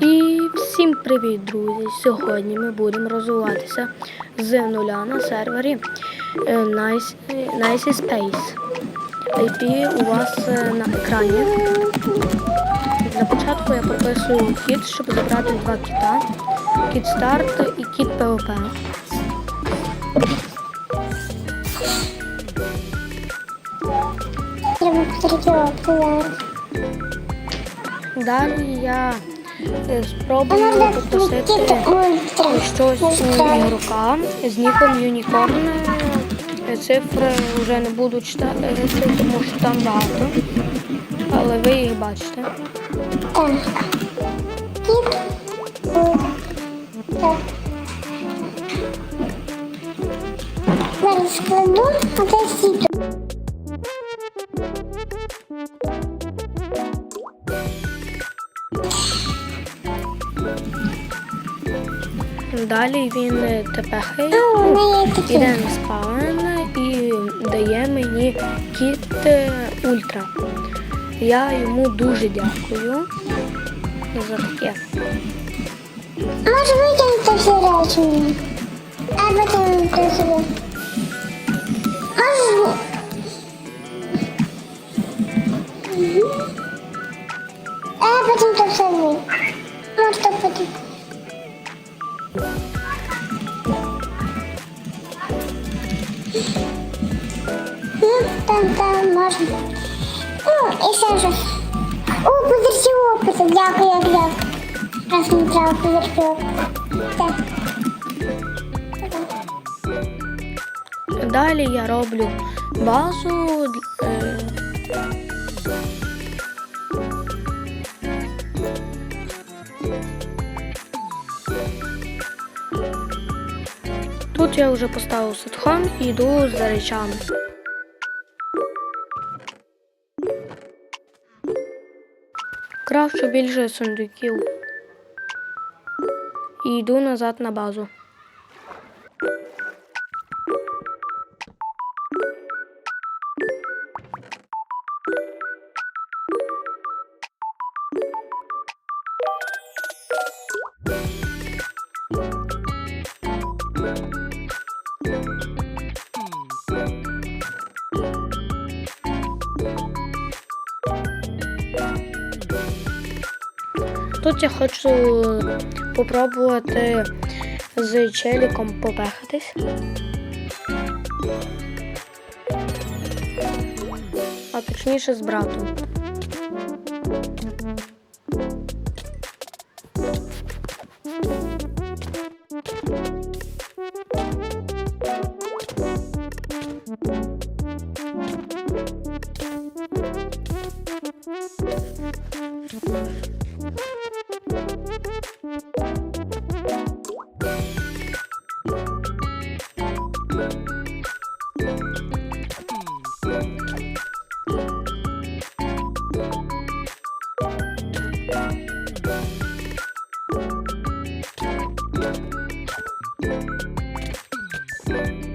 І всім привіт, друзі! Сьогодні ми будемо розвиватися з нуля на сервері е, Nice, Nice Space. IP у вас е, на екрані. Для початку я прописую кіт, щоб забрати два кіта. Кіт старт і кіт ПВП. Треба потрібно Далі я е, спробую попросити щось у ігрока з ніком Юнікорн. Е, Цифри вже не буду читати, тому що там багато. Але ви їх бачите. Так. Кіт. Так. Зараз складу, а це сіто. Далі він е, тепехає, А, у неї такі. іде на спаун і дає мені кіт е, ультра. Я йому дуже дякую за таке. Може викинути всі речі? А собі. Можеш... Мгм. А потім то все. Може то потім. можна. О, і ще щось. О, позирці опиту. Дякую, як дякую. Раз не треба позирці опиту. Так. Далі я роблю базу. е, Тут я вже поставив садхон і йду за речами. Кравчу більше сундуків. І йду назад на базу. Тут я хочу попробувати з челіком попехатись. А точніше з братом. Thank you. you.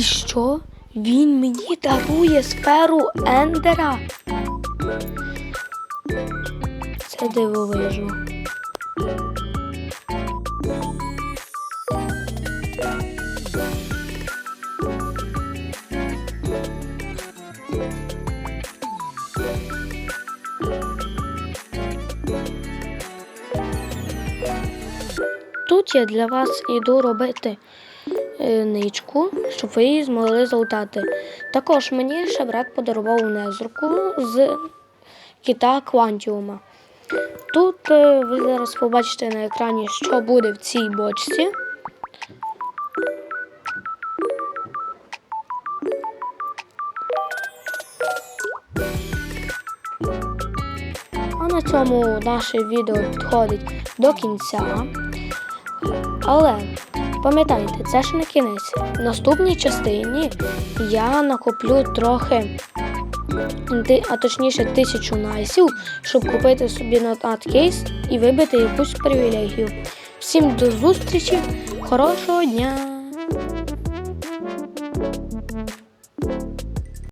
І що? Він мені дарує сферу Ендера. Це дивовижно. Тут я для вас іду робити ничку, щоб ви її змогли залутати. Також мені ще брат подарував незорку з кита Квантіума. Тут е, ви зараз побачите на екрані, що буде в цій бочці. А на цьому наше відео підходить до кінця. Але пам'ятайте, це ж не кінець. В наступній частині я накоплю трохи, а точніше тисячу найсів, щоб купити собі нотат кейс і вибити якусь привілегію. Всім до зустрічі, хорошого дня!